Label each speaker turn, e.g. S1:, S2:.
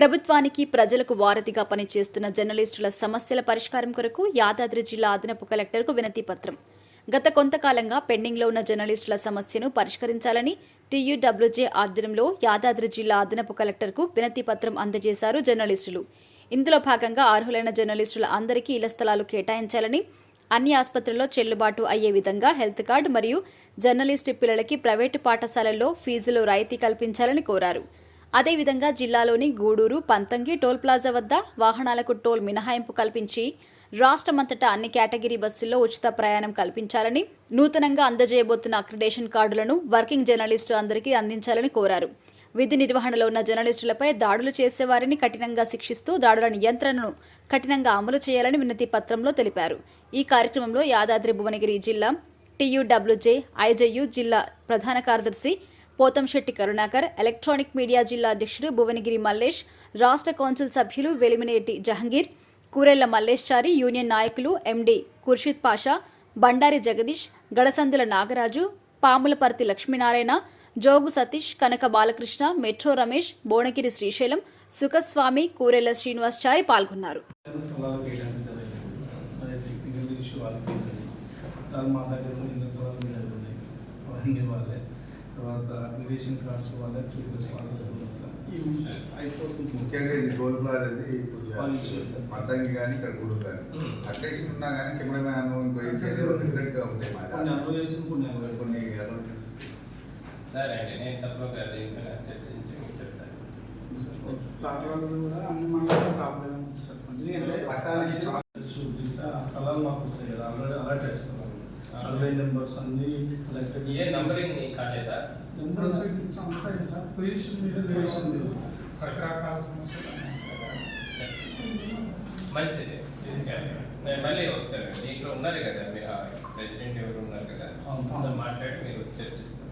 S1: ప్రభుత్వానికి ప్రజలకు వారధిగా పనిచేస్తున్న జర్నలిస్టుల సమస్యల పరిష్కారం కొరకు యాదాద్రి జిల్లా అదనపు కలెక్టర్కు వినతి పత్రం. గత కొంతకాలంగా పెండింగ్లో ఉన్న జర్నలిస్టుల సమస్యను పరిష్కరించాలని టీయూడబ్ల్యూజే ఆధ్వర్యంలో యాదాద్రి జిల్లా అదనపు కలెక్టర్కు వినతి పత్రం అందజేశారు జర్నలిస్టులు. ఇందులో భాగంగా అర్హులైన జర్నలిస్టుల అందరికీ ఇళ్ళ స్థలాలు కేటాయించాలని అన్ని ఆసుపత్రుల్లో చెల్లుబాటు అయ్యే విధంగా హెల్త్ కార్డు మరియు జర్నలిస్టు పిల్లలకి ప్రైవేటు పాఠశాలల్లో ఫీజులు రాయితీ కల్పించాలని కోరారు. అదేవిధంగా జిల్లాలోని గూడూరు పంతంగి టోల్ ప్లాజా వద్ద వాహనాలకు టోల్ మినహాయింపు కల్పించి రాష్ట్రమంతటా అన్ని కేటగిరీ బస్సుల్లో ఉచిత ప్రయాణం కల్పించాలని నూతనంగా అందజేయబోతున్న అక్రిడేషన్ కార్డులను వర్కింగ్ జర్నలిస్టు అందరికీ అందించాలని కోరారు. విధి నిర్వహణలో ఉన్న జర్నలిస్టులపై దాడులు చేసేవారిని కఠినంగా శిక్షిస్తూ దాడుల నియంత్రణను కఠినంగా అమలు చేయాలని వినతి పత్రంలో తెలిపారు. ఈ కార్యక్రమంలో యాదాద్రి భువనగిరి జిల్లా టీయూడబ్ల్యూజే ఐజేయు జిల్లా ప్రధాన కార్యదర్శి పోతంశెట్టి కరుణాకర్ ఎలక్ట్రానిక్ మీడియా జిల్లా అధ్యక్షుడు భువనగిరి మల్లేష్ రాష్ట్ర కౌన్సిల్ సభ్యులు వెలిమినేటి జహంగీర్ కూరెళ్ళ మల్లేశ్చారి యూనియన్ నాయకులు ఎండి ఖుర్షిద్ పాషా బండారి జగదీష్ గడసందుల నాగరాజు పాములపర్తి లక్ష్మీనారాయణ జోగు సతీష్ కనక బాలకృష్ణ మెట్రో రమేష్ బోనగిరి శ్రీశైలం సుఖస్వామి కూరెళ్ళ శ్రీనివాస్ చారి పాల్గొన్నారు
S2: మా దగ్గర తర్వాత అప్లికేషన్ కార్డ్స్ వాళ్ళే అయిపోతుంది.
S3: ముఖ్యంగా ఇది టోల్ ప్లాజా
S2: ఇచ్చేది.
S3: మతంగి కానీ ఇక్కడ గుడి కానీ. అట్లేసి ఉన్నా కానీ కెమెరామ్యాన్ ఇంకో డిఫరెంట్గా ఉంటాయి
S2: కొన్ని చేసి కొన్ని
S3: చేసి.
S4: సరే అండి నేను తప్పక చర్చించి మీకు చెప్తాను.
S2: కూడా అన్ని మండలాల్లో ప్రాబ్లం సార్. పట్టాలు ఆ స్థలాలు మాకు వస్తాయి కదా. ఆల్రెడీ అలర్ట్ చేస్తున్నాం సర్వే నెంబర్స్ అన్ని కలెక్టెడ్
S4: ఏ నంబరింగ్ నీ కాలేదా
S2: నెంబర్స్ ఉంటాయి సార్? పొజిషన్ మీద వేరియేషన్ లేదు రకరకాల సమస్యలు
S4: మంచిది. తీసుకెళ్ళండి నేను మళ్ళీ వస్తాను మీకు ఉన్నారు కదా మీరు ప్రెసిడెంట్ ఎవరు ఉన్నారు కదా? మాట్లాడి మీరు చర్చిస్తాను.